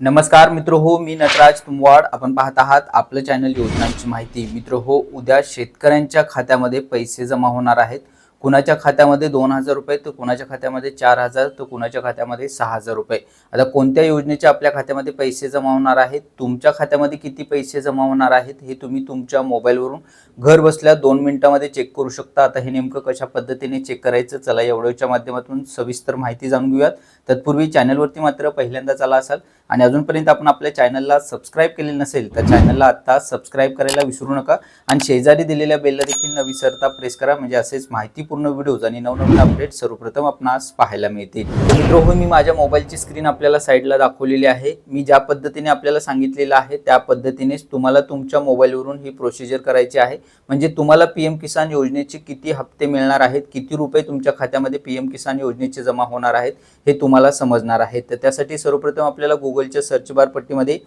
नमस्कार मित्र हो मी नटराज तुमवाड. आपण पाहत आहात आपलं चॅनल योजनांची माहिती. मित्र हो उद्या शेतकऱ्यांच्या खात्यामध्ये पैसे जमा होणार आहेत. कुणाच्या खात्यामध्ये दोन हजार रुपये तर कुणाच्या खात्यामध्ये चार हजार तर कुणाच्या खात्यामध्ये सहा हजार रुपये. आता कोणत्या योजनेचे आपल्या खात्यामध्ये पैसे जमा होणार आहेत? तुमच्या खात्यामध्ये किती पैसे जमा होणार आहेत? हे तुम्ही तुमच्या मोबाईलवरून घर बसल्या दोन मिनिटामध्ये चेक करू शकता. आता हे नेमकं कशा पद्धतीने चेक करायचं? चला या व्हिडिओच्या माध्यमातून सविस्तर माहिती जाणून घेऊयात. तत्पूर्वी चॅनलवरती मात्र पहिल्यांदा चला असाल आणि अजूनपर्यंत आपण आपल्या चॅनलला सबस्क्राईब केले नसेल तर चॅनलला आत्ता सबस्क्राईब करायला विसरू नका. आणि शेजारी दिलेल्या बेलला देखील न विसरता प्रेस करा. म्हणजे असेच माहितीपूर्ण व्हिडिओज आणि नवनवीन अपडेट सर्वप्रथम आपणास पाहायला मिळतील. मित्रो हो मी माझ्या मोबाईलची स्क्रीन आपल्याला साईडला दाखवलेली आहे. मी ज्या पद्धतीने आपल्याला सांगितलेलं आहे त्या पद्धतीनेच तुम्हाला तुमच्या मोबाईलवरून ही प्रोसिजर करायची आहे. म्हणजे तुम्हाला पी एम किसान योजनेचे किती हप्ते मिळणार आहेत किती रुपये तुमच्या खात्यामध्ये पी एम किसान योजनेचे जमा होणार आहेत हे तुम्हाला समजणार आहे. तर त्यासाठी सर्वप्रथम आपल्याला गुगल गुगलच्या सर्च बार पट्टीमध्ये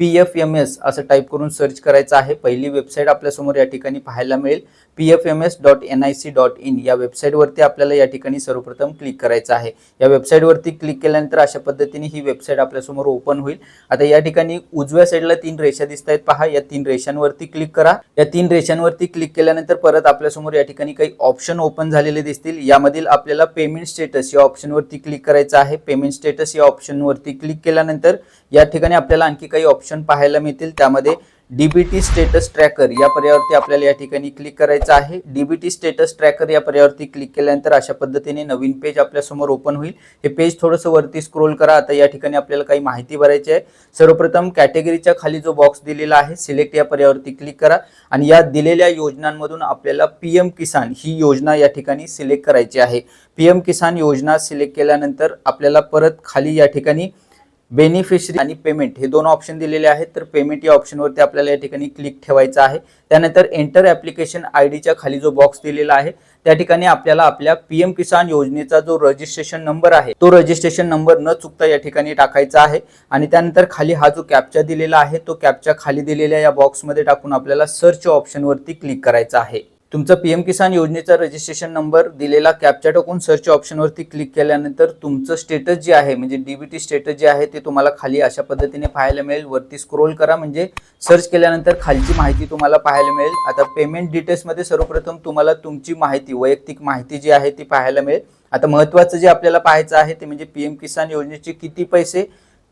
पी एफ एम एस असं टाईप करून सर्च करायचं आहे. पहिली वेबसाईट आपल्यासमोर या ठिकाणी पाहायला मिळेल. P F M S dot N I C dot in या वेबसाईटवरती आपल्याला या ठिकाणी सर्वप्रथम क्लिक करायचं आहे. या वेबसाईटवरती क्लिक केल्यानंतर अशा पद्धतीने ही वेबसाईट आपल्यासमोर ओपन होईल. आता या ठिकाणी उजव्या साईडला तीन रेषा दिसत आहेत. पहा या तीन रेषांवरती क्लिक करा. या तीन रेषांवरती क्लिक केल्यानंतर परत आपल्यासमोर या ठिकाणी काही ऑप्शन ओपन झालेले दिसतील. यामधील आपल्याला पेमेंट स्टेटस या ऑप्शनवरती क्लिक करायचं आहे. पेमेंट स्टेटस या ऑप्शनवरती क्लिक केल्यानंतर या ठिकाणी आपल्याला आणखी काही ऑप्शन पाहायला मिळतील. त्यामध्ये डीबीटी स्टेटस ट्रॅकर या पर्यावरती आपल्याला या ठिकाणी क्लिक करायचं आहे. डीबीटी स्टेटस ट्रॅकर या पर्यावरती क्लिक केल्यानंतर अशा पद्धतीने नवीन पेज आपल्यासमोर ओपन होईल. हे पेज थोडंसं वरती स्क्रोल करा. आता या ठिकाणी आपल्याला काही माहिती भरायची आहे. सर्वप्रथम कॅटेगरीच्या खाली जो बॉक्स दिलेला आहे सिलेक्ट या पर्यावरती क्लिक करा. आणि या दिलेल्या योजनांमधून आपल्याला पी एम किसान ही योजना या ठिकाणी सिलेक्ट करायची आहे. पी एम किसान योजना सिलेक्ट केल्यानंतर आपल्याला परत खाली या ठिकाणी बेनिफिशरी आणि पेमेंट हे दोन ऑप्शन दिलेले आहेत. तर पेमेंट या ऑप्शनवरती आपल्याला या ठिकाणी क्लिक ठेवायचं आहे. त्यानंतर एंटर ॲप्लिकेशन आय डीच्या खाली जो बॉक्स दिलेला आहे त्या ठिकाणी आपल्याला आपल्या पी एम किसान योजनेचा जो रजिस्ट्रेशन नंबर आहे तो रजिस्ट्रेशन नंबर न चुकता या ठिकाणी टाकायचा आहे. आणि त्यानंतर खाली हा जो कॅपचा दिलेला आहे तो कॅपच्या खाली दिलेल्या या बॉक्समध्ये टाकून आपल्याला सर्च ऑप्शनवरती क्लिक करायचा आहे. तुमचा पी एम किसान योजनेचा रजिस्ट्रेशन नंबर दिलेला कॅप्चा टाकून सर्च ऑप्शनवरती क्लिक केल्यानंतर तुमचं स्टेटस जे आहे म्हणजे डीबीटी स्टेटस जे आहे ते तुम्हाला खाली अशा पद्धतीने पाहायला मिळेल. वरती स्क्रोल करा म्हणजे सर्च केल्यानंतर खालची माहिती तुम्हाला पाहायला मिळेल. आता पेमेंट डिटेल्समध्ये सर्वप्रथम तुम्हाला तुमची माहिती वैयक्तिक माहिती जी आहे ती पाहायला मिळेल. आता महत्त्वाचं जे आपल्याला पाहायचं आहे ते म्हणजे पी एम किसान योजनेचे किती पैसे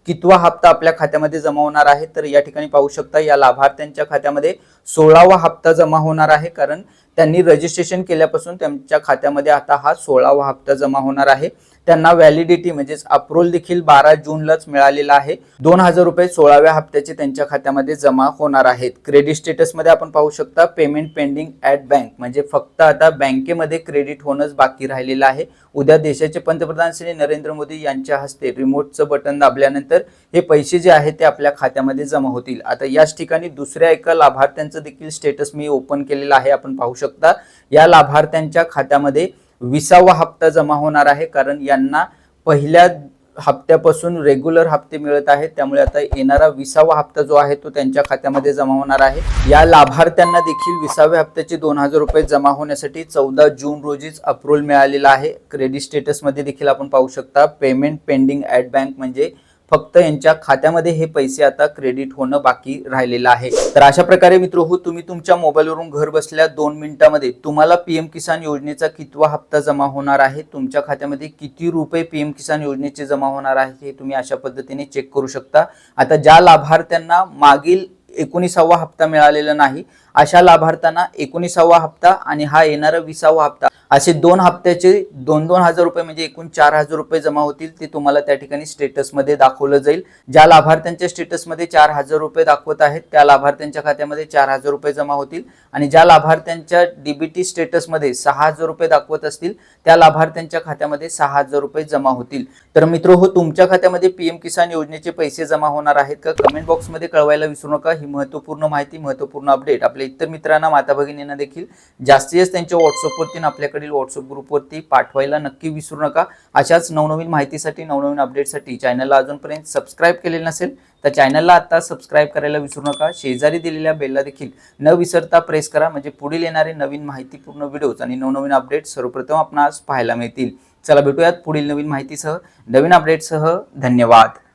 कितवा हप्ता आपल्या खात्यामध्ये जमा होणार आहे तर या ठिकाणी पाहू शकता या लाभार्थ्यांच्या खात्यामध्ये सोळावा हप्ता जमा होणार आहे कारण त्यांनी रजिस्ट्रेशन केल्यापासून त्यांच्या खात्यामध्ये आता हा सोळावा हप्ता जमा होणार आहे. त्यांना व्हॅलिडिटी म्हणजेच अप्रूव्हल देखील बारा जूनलाच मिळालेला आहे. दोन हजार रुपये सोळाव्या हप्त्याचे त्यांच्या खात्यामध्ये जमा होणार आहेत. क्रेडिट स्टेटसमध्ये आपण पाहू शकता पेमेंट पेंडिंग ॲट बँक म्हणजे फक्त आता बँकेमध्ये क्रेडिट होणंच बाकी राहिलेलं आहे. उद्या देशाचे पंतप्रधान श्री नरेंद्र मोदी यांच्या हस्ते रिमोटचं बटन दाबल्यानंतर हे पैसे जे आहेत ते आपल्या खात्यामध्ये जमा होतील. आता याच ठिकाणी दुसऱ्या एका लाभार्थ्यांचं देखील स्टेटस मी ओपन केलेलं आहे. आपण पाहू शकता या लाभार्थ्यांच्या खात्यामध्ये विसावा हप्ता जमा होणार आहे कारण यांना पहिल्या हप्त्यापासून रेग्युलर हप्ते मिळत आहेत. त्यामुळे आता येणारा विसावा हप्ता जो आहे तो त्यांच्या खात्यामध्ये जमा होणार आहे. या लाभार्थ्यांना देखील विसाव्या हप्त्याचे दोन हजार रुपये जमा होण्यासाठी चौदा जून रोजीच अप्रुव्हल मिळालेला आहे. क्रेडिट स्टेटसमध्ये देखील आपण पाहू शकता पेमेंट पेंडिंग ॲट बँक म्हणजे फक्त यांच्या खात्यामध्ये हे पैसे आता क्रेडिट होणं बाकी राहिलेलं आहे. तर अशा प्रकारे मित्र हो तुम्ही तुमच्या मोबाईलवरून घर बसल्या दोन मिनिटांमध्ये तुम्हाला पीएम किसान योजनेचा कितवा हप्ता जमा होणार आहे? तुमच्या खात्यामध्ये किती रुपये पीएम किसान योजनेचे जमा होणार आहे हे तुम्ही अशा पद्धतीने चेक करू शकता. आता ज्या लाभार्थ्यांना मागील एकोणीसावा हप्ता मिळालेला नाही अशा लाभार्थ्यांना एकोणीसावा हप्ता आणि हा येणारा विसावा हप्ता असे दोन हप्त्याचे दोन दोन हजार रुपये म्हणजे एकूण चार हजार रुपये जमा होतील ते तुम्हाला त्या ठिकाणी स्टेटसमध्ये दाखवलं जाईल. ज्या लाभार्थ्यांच्या स्टेटसमध्ये चार हजार रुपये दाखवत आहेत त्या लाभार्थ्यांच्या खात्यामध्ये चार हजार रुपये जमा होतील. आणि ज्या लाभार्थ्यांच्या डीबीटी स्टेटसमध्ये सहा हजार रुपये दाखवत असतील त्या लाभार्थ्यांच्या खात्यामध्ये सहा हजार रुपये जमा होतील. तर मित्र हो तुमच्या खात्यामध्ये पीएम किसान योजनेचे पैसे जमा होणार आहेत का? कमेंट बॉक्समध्ये कळवायला विसरू नका. ही महत्त्वपूर्ण माहिती महत्त्वपूर्ण अपडेट आपल्या इतर मित्रांना माता भगिनींना देखील. जास्तीत जास्त त्यांच्या व्हॉट्सअपवरती आणि आपल्याकडील व्हॉट्सअप ग्रुपवरती पाठवायला नक्की विसरू नका. अशाच नवनवीन माहितीसाठी नवनवीन अपडेटसाठी चॅनलला अजूनपर्यंत सबस्क्राईब केलेलं नसेल तर चॅनलला आता सबस्क्राईब करायला विसरू नका. शेजारी दिलेल्या बेलला देखील न विसरता प्रेस करा. म्हणजे पुढील येणारे नवीन माहितीपूर्ण व्हिडिओज आणि नवनवीन अपडेट सर्वप्रथम आपणास पाहायला मिळतील. चला भेटूयात पुढील नवीन माहितीसह. नवीन अपडेटसह धन्यवाद.